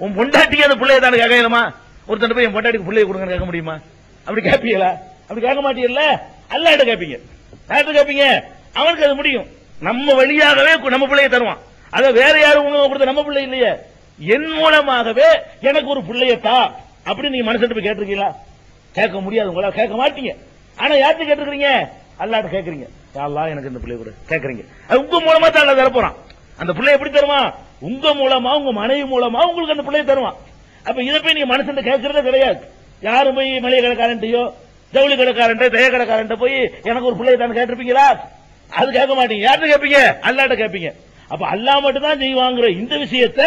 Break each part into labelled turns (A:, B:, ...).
A: உன் பொண்டாட்டிக்கு அந்த பிள்ளைய தானே கேட்கலாமா ஒருத்தன் போய் என் பொண்டாட்டிக்கு பிள்ளைய கொடுங்கன்னு கேட்க முடியுமா? அப்படி கேட்பீங்களா? அப்படி கேட்க மாட்டீங்கல்ல? அல்லாட்ட கேட்பீங்க. யார்கிட்ட கேட்பீங்க. அவனுக்கு அது முடியும். நம்ம வழியாகவே நம்ம பிள்ளைய தருவான். அத வேற யாரும் உங்க கொடுத்த நம்ம பிள்ளை இல்லையே. என் மூலமாகவே எனக்கு ஒரு பிள்ளைய தா. அப்படின்னு நீங்க மனசு போய் கேட்டிருக்கீங்களா? கேட்க முடியாது. உங்களால கேட்க மாட்டீங்க. ஆனா யார்கிட்ட கேட்டிருக்கீங்க அல்லாட்ட கேட்கறீங்க. யா எனக்கு இந்த பிள்ளை கூட. கேட்கறீங்க. அது உங்க மூலமா தான் தரப்போறான். அந்த பிள்ளை எப்படி தருவான்? உங்க மூலமா உங்க மனைவி மூலமா உங்களுக்கு அந்த பிள்ளைய தருவான். அப்ப இதை போய் நீங்க மனசுல கேட்கறதே கிடையாது. யாரும் போய் மளிகை கடைக்காரன்ட்டையோ ஜவுளி கடைக்காரன்ட்ட தய கடைக்காரன்ட்ட போய் எனக்கு ஒரு பிள்ளைய தான் கேட்டிருப்பீங்களா? அது கேட்க மாட்டீங்க. யார்கிட்ட கேட்பீங்க? அல்லாட்ட கேட்பீங்க. அப்ப அல்லா மட்டும் தான் செய்வாங்கிற இந்த விஷயத்தை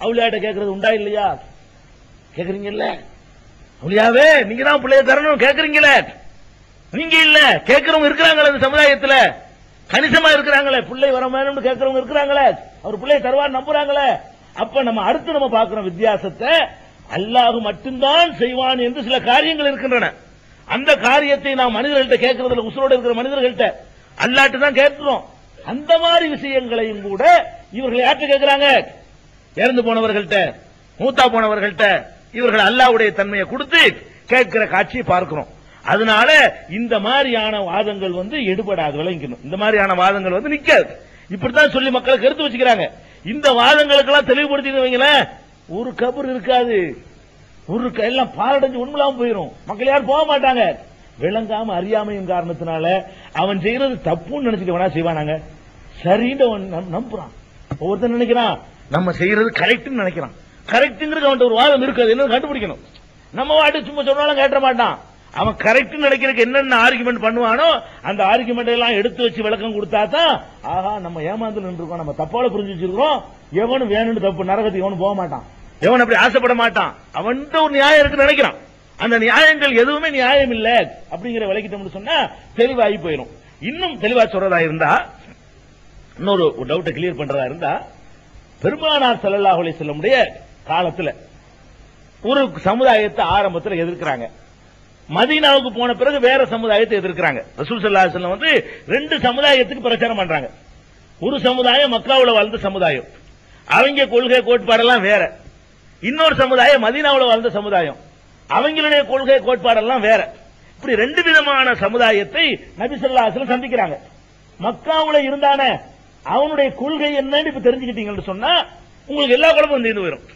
A: அவளியாட்ட கேட்கறது உண்டா இல்லையா? கேக்குறீங்கல்ல அவளியாவே நீங்க தான் பிள்ளைய தரணும். கேக்குறீங்களே நீங்க இல்ல. கேட்கறவங்க இருக்கிறாங்களே இந்த சமுதாயத்துல. கணிசமா இருக்கிறாங்களே. பிள்ளை வர வேணும்னு கேட்கறவங்க இருக்கிறாங்களே. அவர் பிள்ளைய தருவார் நம்புறாங்களே. அப்ப நம்ம அடுத்து நம்ம பார்க்கிறோம் வித்தியாசத்தை அல்லாஹ் மட்டும்தான் செய்வான் என்று சில காரியங்கள் இருக்கின்றன. அந்த காரியத்தை நாம் மனிதர்கள்ட்ட கேட்கறதுல உசுரோடு இருக்கிற மனிதர்கள்ட்ட அல்லாட்டு தான் கேட்கிறோம். அந்த மாதிரி விஷயங்களையும் கூட இவர்கள் யார்கிட்ட கேட்கிறாங்க? இறந்து போனவர்கள்ட்ட மூத்தா போனவர்கள்ட்ட இவர்கள் அல்லாவுடைய தன்மையை கொடுத்து கேட்கிற காட்சியை பார்க்கிறோம். அதனால இந்த மாதிரியான வாதங்கள் வந்து எடுபடாது விளங்கிக்கணும். இந்த மாதிரியான வாதங்கள் வந்து நிக்காது. இப்படித்தான் சொல்லி மக்களை கருத்து வச்சுக்கிறாங்க. இந்த வாதங்களுக்கெல்லாம் தெளிவுபடுத்தி வைங்களேன். ஒரு கபர் இருக்காது. ஒரு எல்லாம் பாரடைஞ்சு உண்மையில்லாம போயிடும் மக்கள் யாரும் போக மாட்டாங்க. விளங்காம அறியாமையும் காரணத்தினால அவன் செய்யறது தப்புன்னு நினைச்சிட்டு வேணா செய்வானாங்க? சரின்னு அவன் நம்புறான். ஒவ்வொருத்தன் நினைக்கிறான். நம்ம செய்யறது கரெக்ட்னு நினைக்கிறான். கரெக்ட்ங்கிறது அவன்கிட்ட ஒரு வாதம் இருக்காது. என்ன கண்டுபிடிக்கணும். நம்ம வாட்டு சும்மா சொன்னாலும் கேட்ட மாட்டான். அவன் கரெக்ட் நினைக்கிறதுக்கு என்னென்ன ஆர்குமெண்ட் பண்ணுவானோ அந்த ஆர்குமெண்ட் எல்லாம் எடுத்து வச்சு விளக்கம் கொடுத்தா தான் ஆஹா நம்ம ஏமாந்து நின்றுருக்கோம் நம்ம தப்பால புரிஞ்சு வச்சிருக்கோம் எவனும் வேணும்னு தப்பு நரகத்துக்கு எவனும் போக மாட்டான். எவன் அப்படி ஆசைப்பட மாட்டான். அவன் ஒரு நியாயம் இருக்குன்னு நினைக்கிறான். அந்த நியாயங்கள் எதுவுமே நியாயம் இல்ல அப்படிங்கிற விளக்கிட்டோம்னு சொன்னா தெளிவாகி போயிடும் இன்னும் தெளிவா சொல்றதா இருந்தா இன்னொரு டவுட்டை கிளியர் பண்றதா இருந்தா பெருமானார் செல்லல்லாஹுலே செல்லமுடைய காலத்துல ஒரு சமுதாயத்தை ஆரம்பத்தில் எதிர்க்கிறாங்க. மதீனாவுக்கு போன பிறகு வேற சமுதாயத்தை எதிர்க்கிறாங்க. ரசூல் சல்லா செல்லம் வந்து ரெண்டு சமுதாயத்துக்கு பிரச்சாரம் பண்றாங்க. ஒரு சமுதாயம் மக்காவில் வாழ்ந்த சமுதாயம். அவங்க கொள்கை கோட்பாடெல்லாம் வேற. இன்னொரு சமுதாயம் மதீனாவில் வாழ்ந்த சமுதாயம். அவங்களுடைய கொள்கை கோட்பாடெல்லாம் வேற. இப்படி ரெண்டு விதமான சமுதாயத்தை நபி சந்திக்கிறாங்க. மக்காவுல இருந்தான அவனுடைய கொள்கை என்னன்னு இப்ப தெரிஞ்சுக்கிட்டீங்கன்னு சொன்னா உங்களுக்கு எல்லா குழப்பம் தீர்ந்து போயிடும்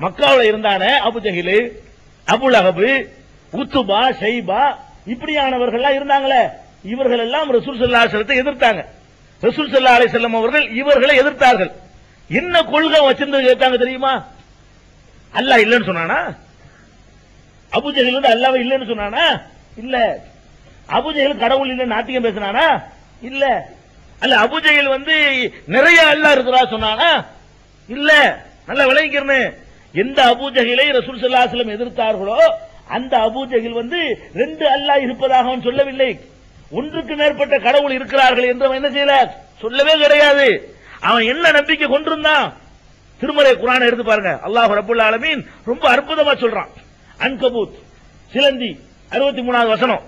A: மக்காவுல இருந்தான அபு ஜஹிலு அபுல் அகபு உத்துபா ஷைபா இப்படியானவர்கள்லாம் இருந்தாங்களே இவர்கள் எல்லாம் ரசூல் ஸல்லல்லாஹு எதிர்த்தாங்க. ரசூல் சல்லா அலை செல்லம் அவர்கள் இவர்களை எதிர்த்தார்கள். என்ன கொள்கை வச்சிருந்து கேட்டாங்க தெரியுமா? அல்லாஹ் இல்லைன்னு சொன்னானா? அபுஜஹில் வந்து அல்லாஹ் இல்லைன்னு சொன்னானா? இல்ல. அபுஜஹில் கடவுள் இல்லை நாத்திகம் பேசினானா? இல்ல. அல்ல அபுஜஹில் வந்து நிறைய அல்லாஹ் இருக்கிறா சொன்னானா? இல்ல. நல்லா விளங்கிக்கிறனே எந்த அபூஜகிலை ரசூல் ஸல்லல்லாஹு எதிர்த்தார்களோ அந்த அபூஜகில் வந்து ரெண்டு அல்லாஹ் இருப்பதாக அவன் சொல்லவில்லை. ஒன்றுக்கு மேற்பட்ட கடவுள் இருக்கிறார்கள் என்று அவன் என்ன செய்யல சொல்லவே கிடையாது. அவன் என்ன நம்பிக்கை கொண்டிருந்தான்? திருமலை குரான் எடுத்து பாருங்க. அல்லாஹ் ரப்புல் ஆலமீன் ரொம்ப அற்புதமா சொல்றான். அன்கபூத் சிலந்தி அறுபத்தி மூணாவது வசனம்.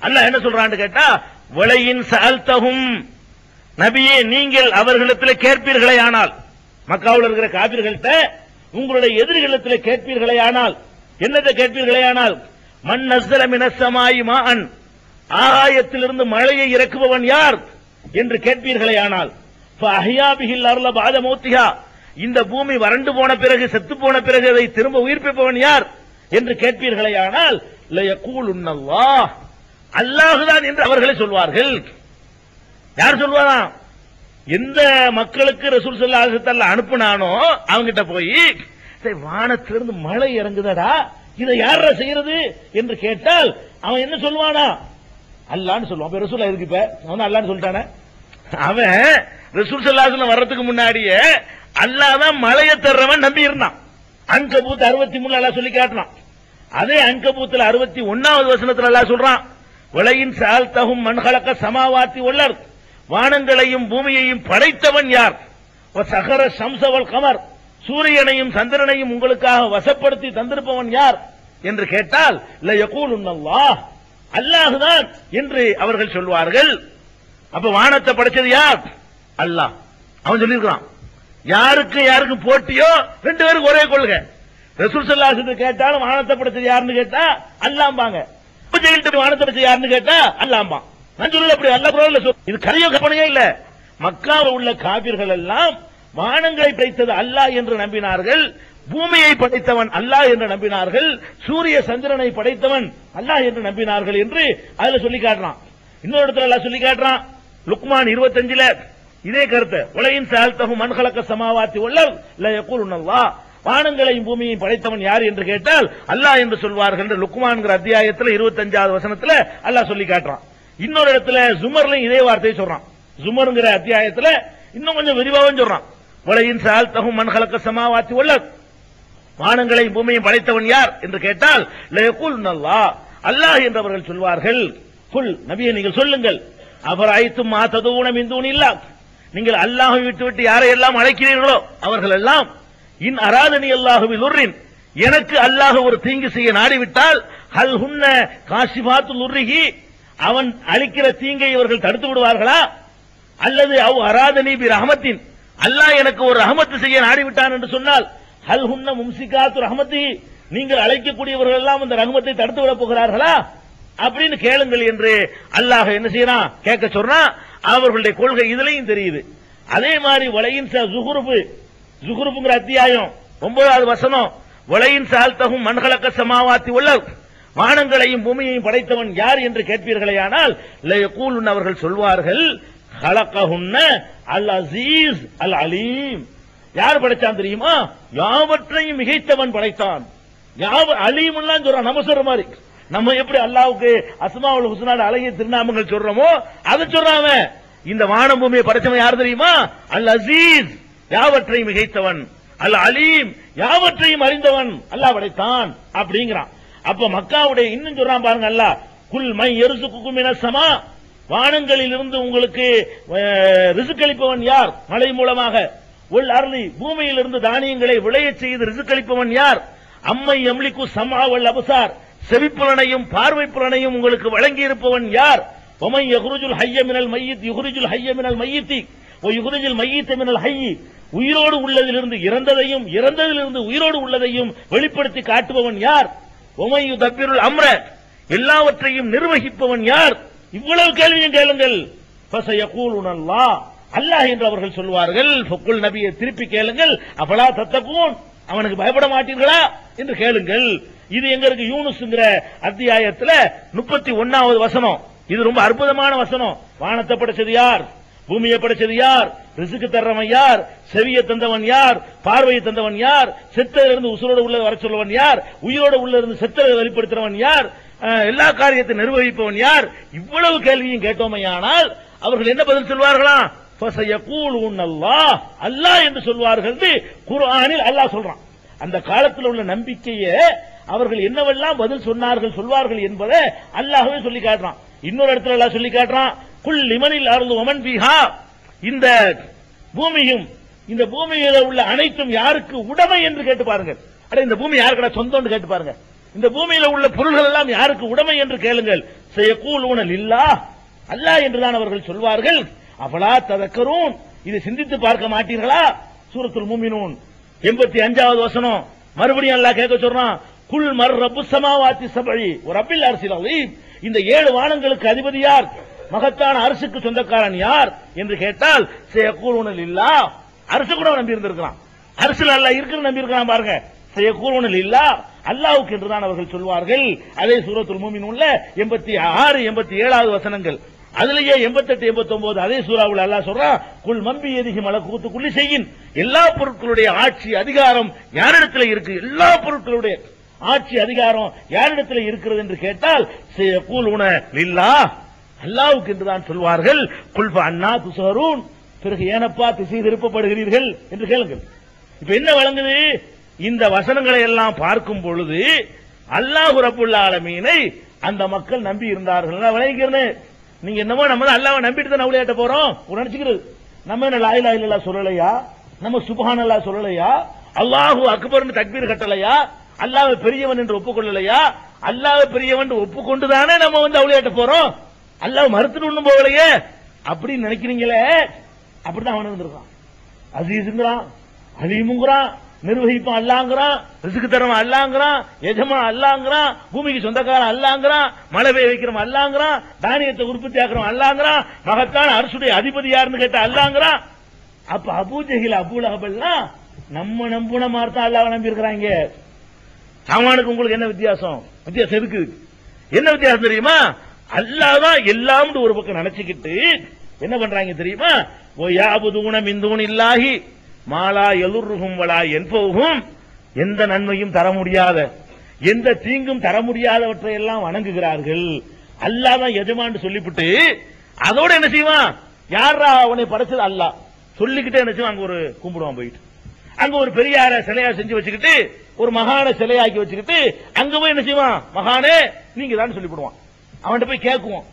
A: அல்லாஹ் என்ன சொல்றான்னு கேட்டா வலையின் சால்தகும் நபியே நீங்கள் அவர்களிடத்தில் கேட்பீர்களே ஆனால் மக்காவில் இருக்கிற காபிர்கள்ட்ட உங்களுடைய எதிர்களிடத்தில் கேட்பீர்களே ஆனால் என்னத்தை கேட்பீர்களே ஆனால் மண் நஸ்தல மினசமாயி மான் ஆகாயத்திலிருந்து மழையை இறக்குபவன் யார் என்று கேட்பீர்களே ஆனால் அஹியாபிகில் அருள பாத மௌத்திகா இந்த பூமி வறண்டு போன பிறகு செத்து போன பிறகு அதை திரும்ப உயிர்ப்பிப்பவன் யார் என்று கேட்பீர்களே ஆனால் லயகூலுன்னல்லாஹ். அல்லாஹுதான் என்று அவர்களே சொல்வார்கள். யார் சொல்வாராம் எந்த மக்களுக்கு ரசூல் ஸல்லல்லாஹு அனுப்பினானோ அனுப்புனானோ அவங்கிட்ட போய் வானத்திலிருந்து மழை இறங்குதடா? இதை யார செய்யறது? என்று கேட்டால் அவன் என்ன சொல்லுவானா? அல்லான்னு சொல்லுவான். அப்ப ரசூல் இருக்கு இப்ப? அவன் அல்லான்னு சொல்லிட்டானே? அவன் ரசூல் சல்லாசன வர்றதுக்கு முன்னாடியே அல்லாதான் மழையை தர்றவன் நம்பி இருந்தான் அங்கபூத் அறுபத்தி மூணு அல்லா சொல்லி காட்டினான். அதே அங்கபூத்தில் அறுபத்தி ஒன்னாவது வசனத்தில் அல்லா சொல்றான் உலகின் சால்தகும் மண்கலக்க சமாவாத்தி உள்ளர் வானங்களையும் பூமியையும் படைத்தவன் யார்? சகர சம்சவல் கமர். சூரியனையும் சந்திரனையும் உங்களுக்காக வசப்படுத்தி தந்திருப்பவன் யார் என்று கேட்டால் அல்லாஹ். அல்லாஹுதான் என்று அவர்கள் சொல்வார்கள். அப்ப வானத்தை படைச்சது யார்? அல்லாஹ். அவன் சொல்லியிருக்கிறான். யாருக்கு யாருக்கு போட்டியோ ரெண்டு பேருக்கு ஒரே கொள்கை. ரசூல் சல்லாஹ் கேட்டாலும் வானத்தை படைச்சது யாருன்னு கேட்டா அல்லாம்பாங்க. ஜெயில்ட்டு வானத்தை படைச்சது யாருன்னு கேட்டா அல்லாம்பான். நான் சொல்லல அப்படி அல்ல குரான்ல இது கரையோ கற்பனையே இல்ல. மக்காவில் உள்ள காவிர்கள் எல்லாம் வானங்களை படைத்தது அல்லாஹ் என்று நம்பினார்கள் பூமியை படைத்தவன் அல்லாஹ் என்று நம்பினார்கள் சூரிய சந்திரனை படைத்தவன் அல்லாஹ் என்று நம்பினார்கள் என்று அதுல சொல்லி காட்டுறான். இன்னொரு இடத்துல அல்லாஹ் சொல்லி காட்டுறான் லுக்மான் 25ல இதே கருத்து உலகின் சால்தகும் மண்கலக்க சமாவாத்தி உள்ளல் இல்ல வானங்களையும் பூமியையும் படைத்தவன் யார் என்று கேட்டால் அல்லாஹ் என்று சொல்வார்கள் என்று லுக்மான்ங்கிற அத்தியாயத்துல 25வது வசனத்துல அல்லாஹ் சொல்லி காட்டுறான். இன்னொரு இடத்துல ஜுமர்லையும் இதே வார்த்தையை சொல்றான். ஜுமருங்கிற அத்தியாயத்துல இன்னும் கொஞ்சம் விரிவாகவும் சொல்றான். உலகின் சால்தகும் மண்கலக்க சமாவாத்தி உள்ள வானங்களையும் பூமியும் படைத்தவன் யார் என்று கேட்டால் லயகுல் அல்லாஹ் அல்லாஹ் என்றவர்கள் சொல்வார்கள். குல் நபியை நீங்கள் சொல்லுங்கள். அவர் ஐத்தும் மா ததுவுன மிந்தூன் இல்லா நீங்கள் அல்லாஹை விட்டு விட்டு யாரையெல்லாம் அழைக்கிறீர்களோ அவர்கள் எல்லாம் இன் அராதனி அல்லாஹுவில் உர்ரின் எனக்கு அல்லாஹ் ஒரு தீங்கு செய்ய நாடிவிட்டால் ஹல் ஹுன்ன காசிபாத்து உருகி அவன் அளிக்கிற தீங்கை இவர்கள் தடுத்து விடுவார்களா? அல்லது அவ் அராதனி பி ரஹமத்தின் அல்லாஹ் எனக்கு ஒரு ரஹமத்து செய்ய நாடிவிட்டான் என்று சொன்னால் ஹல் ஹுன்ன மும்சிகாத்து ரஹமத்தி நீங்கள் அழைக்கக்கூடியவர்கள் எல்லாம் அந்த ரஹமத்தை தடுத்து விட போகிறார்களா? அப்படின்னு கேளுங்கள் என்று அல்லாஹ் என்ன செய்யறான்? கேட்க சொல்றான் அவர்களுடைய கொள்கை இதுலயும் தெரியுது. அதே மாதிரி வலையின் ஜுகுருப்பு ஜுகுருப்புங்கிற அத்தியாயம் ஒன்பதாவது வசனம் வலையின் சால்தகும் மண்கலக்க சமாவாத்தி உள்ள வானங்களையும் பூமியையும் படைத்தவன் யார் என்று கேட்பீர்களேயானால் லயகூலுன் அவர்கள் சொல்வார்கள் ஹலக்கஹுன்ன அல் அசீஸ் அல் அலீம் யார் படைச்சான் தெரியுமா? யாவற்றையும் மிகைத்தவன் படைத்தான். யாவ அலீம்லாம் சொல்றான். நம்ம சொல்ற மாதிரி. நம்ம எப்படி அல்லாவுக்கு அஸ்மாவுல் ஹுஸ்னாட அழகிய திருநாமங்கள் சொல்றோமோ அதை சொல்றாம இந்த வானம் பூமியை படைச்சவன் யார் தெரியுமா? அல் அசீஸ் யாவற்றையும் மிகைத்தவன். அல் அலீம் யாவற்றையும் அறிந்தவன். அல்லாஹ் படைத்தான் அப்படிங்கிறான். அப்ப மக்காவுடைய இன்னும் சொல்றான் பாருங்க அல்லாஹ். குல் மை எருசுக்கும் சமா வானங்களில் இருந்து உங்களுக்கு ரிசுக்களிப்பவன் யார்? மழை மூலமாக. உள் அருளி பூமியிலிருந்து தானியங்களை விளையச் செய்து ரிசுக்களிப்பவன் யார்? அம்மை எம்லிக்கு சமாவல் அபசார். செவிப்புலனையும் பார்வை புலனையும் உங்களுக்கு வழங்கியிருப்பவன் யார்? ஒமை யகுருஜுல் ஹையமினல் மையித் யுகுருஜுல் ஹையமினல் மையித்தி. ஓ யுகுருஜில் மையித்தமினல் ஹையி. உயிரோடு உள்ளதிலிருந்து இறந்ததையும் இறந்ததிலிருந்து உயிரோடு உள்ளதையும் வெளிப்படுத்தி காட்டுபவன் யார்? ஒமையு தப்பிருள் அம்ர. எல்லாவற்றையும் நிர்வகிப்பவன் யார்? இவ்வளவு கேள்வியும் கேளுங்கள். அல்லா அல்லாஹ். என்று அவர்கள் சொல்வார்கள் பொக்குள் நபியை திருப்பி கேளுங்கள். அபலா தத்தகூன். அவனுக்கு பயப்பட மாட்டீர்களா? என்று கேளுங்கள். இது எங்களுக்கு யூனுஸ்ங்கிற அத்தியாயத்துல முப்பத்தி ஒன்னாவது வசனம். இது ரொம்ப அற்புதமான வசனம். வானத்தை படைச்சது யார்? பூமியை படைச்சது யார்? ரிசுக்கு தர்றவன் யார்? செவியை தந்தவன் யார்? பார்வையை தந்தவன் யார்? செத்தல இருந்து உசுரோடு உள்ள வர சொல்லவன் யார்? உயிரோடு உள்ள இருந்து செத்தலை வெளிப்படுத்துறவன் யார்? எல்லா காரியத்தை நிர்வகிப்பவன் யார்? இவ்வளவு கேள்வியும் கேட்டோமையானால் அவர்கள் என்ன பதில் சொல்வார்களா? அல்லாஹ். அல்லாஹ் என்று சொல்வார்கள் குர்ஆனில் அல்லாஹ் சொல்றான். அந்த காலத்தில் உள்ள நம்பிக்கையை அவர்கள் என்னவெல்லாம் பதில் சொன்னார்கள் சொல்வார்கள் என்பதை அல்லாஹவே சொல்லி காட்டுறான். இன்னொரு இடத்துல அல்லாஹ் சொல்லி காட்டுறான் குல் லிமனில் அருள் ஒமன் பிஹா இந்த பூமியும் இந்த பூமியில உள்ள அனைத்தும் யாருக்கு உடமை என்று கேட்டு பாருங்கள். அட இந்த பூமி யாருக்கடா சொந்தம்னு கேட்டு பாருங்க இந்த பூமியில உள்ள பொருள்கள் எல்லாம் யாருக்கு உடைமை என்று கேளுங்கள். செய்யக்கூல் ஊனல் இல்லா அல்லா என்றுதான் அவர்கள் சொல்வார்கள். அவளா ததக்கரும் இதை சிந்தித்து பார்க்க மாட்டீர்களா? சூரத்துல் மூமினூன். எண்பத்தி அஞ்சாவது வசனம். மறுபடியும் அல்லாஹ் கேட்க சொல்றான். குல் மர் ரப்பு சமாவாத்தி சபழி ஒரு அப்பில் அரசியல் இந்த ஏழு வானங்களுக்கு அதிபதி யார்? மகத்தான அரசுக்கு சொந்தக்காரன் யார்? என்று கேட்டால் செய்யக்கூறுவனில் இல்லா அரசு கூட நம்பி இருந்திருக்கிறான் அரசுல அல்லாஹ் இருக்கிற நம்பி இருக்கிறான் பாருங்க. செய்யக்கூறுவனில் இல்லா அல்லாவுக்கு என்றுதான் அவர்கள் சொல்வார்கள். அதே சூரத்துல் உள்ள எண்பத்தி ஆறு எண்பத்தி ஏழாவது வசனங்கள். அதுலயே எண்பத்தெட்டு எண்பத்தொன்பது அதே சூறாவில் அல்லாஹ் சொல்றான் குல் மம்பி எதிகி மலக்கூத்து குள்ளி செய்யின் எல்லா பொருட்களுடைய ஆட்சி அதிகாரம் யாரிடத்துல இருக்கு? எல்லா பொருட்களுடைய ஆட்சி அதிகாரம் யாரிடத்துல இருக்கிறது என்று கேட்டால் கூல் உன லில்லா அல்லாவுக்கு என்றுதான் சொல்வார்கள் குல்ப அண்ணா துசரூன் பிறகு ஏனப்பா திசை திருப்பப்படுகிறீர்கள்? என்று கேளுங்கள். இப்ப என்ன வழங்குது? இந்த வசனங்களை எல்லாம் பார்க்கும் பொழுது அல்லாஹு ரபுல்ல ஆலமீனை அந்த மக்கள் நம்பி இருந்தார்கள். நான் நீங்க என்னமோ நம்ம தான் நம்பிட்டு தான் அவளையாட்ட போறோம்? நினைச்சுக்கிறது நம்ம என்ன லாயிலா இல்லா சொல்லலையா? நம்ம சுபஹானல்லா சொல்லலையா? அல்லாஹு அக்பர்னு தக்பீர் கட்டலையா? அல்லாஹ் பெரியவன் என்று ஒப்புக்கொள்ளலையா? அல்லாஹ் பெரியவன் ஒப்புக்கொண்டு தானே நம்ம வந்து அவளையாட்ட போறோம்? அல்லாஹ் மறுத்துட்டு ஒண்ணும் போகலையே. அப்படின்னு நினைக்கிறீங்களே? அப்படிதான் அவன் இருந்திருக்கான். அசீஸுங்கிறான் அலீமுங்கிறான் நிர்வகிப்பான் அல்லாங்கிறான் ரிசுக்கு தரவன் அல்லாங்கிறான் எஜமா அல்லாங்கிறான் பூமிக்கு சொந்தக்காரன் அல்லாங்கிறான் மழை பெய்ய வைக்கிறவன் அல்லாங்கிறான் தானியத்தை உற்பத்தி ஆக்குறவன் அல்லாங்கிறான் மகத்தான அரசுடைய அதிபதி யாருன்னு கேட்டா அல்லாங்கிறான். அப்ப அபூஜகில் அபுலகபெல்லாம் நம்ம நம்புன மாதிரி அல்லாவை அல்லாஹ் நம்பி இருக்கிறாங்க சாமானுக்கு உங்களுக்கு என்ன வித்தியாசம்? வித்தியாசம் இருக்கு என்ன வித்தியாசம் தெரியுமா? அல்லாஹ் தான் எல்லாம் ஒரு பக்கம் நினைச்சுக்கிட்டு என்ன பண்றாங்க தெரியுமா? ஓ யாபுதூன மிந்தூன் இல்லாஹி மாலா எலுருகும் வலா என்போகும் எந்த நன்மையும் தர முடியாத எந்த தீங்கும் தர முடியாதவற்றை எல்லாம் வணங்குகிறார்கள். அல்லாதான் எஜமான்னு சொல்லிவிட்டு அதோட என்ன செய்வான்? யாரா அவனை படைச்சது அல்லாஹ்? சொல்லிக்கிட்டே என்ன செய்வான்? அங்க ஒரு கும்பிடுவான் போயிட்டு. அங்க ஒரு பெரியார சிலையா செஞ்சு வச்சுக்கிட்டு ஒரு மகான சிலையாக்கி வச்சுக்கிட்டு அங்க போய் என்ன செய்வான்? மகானே நீங்க தான் சொல்லிவிடுவான் அவன்கிட்ட போய் கேட்குவோம்.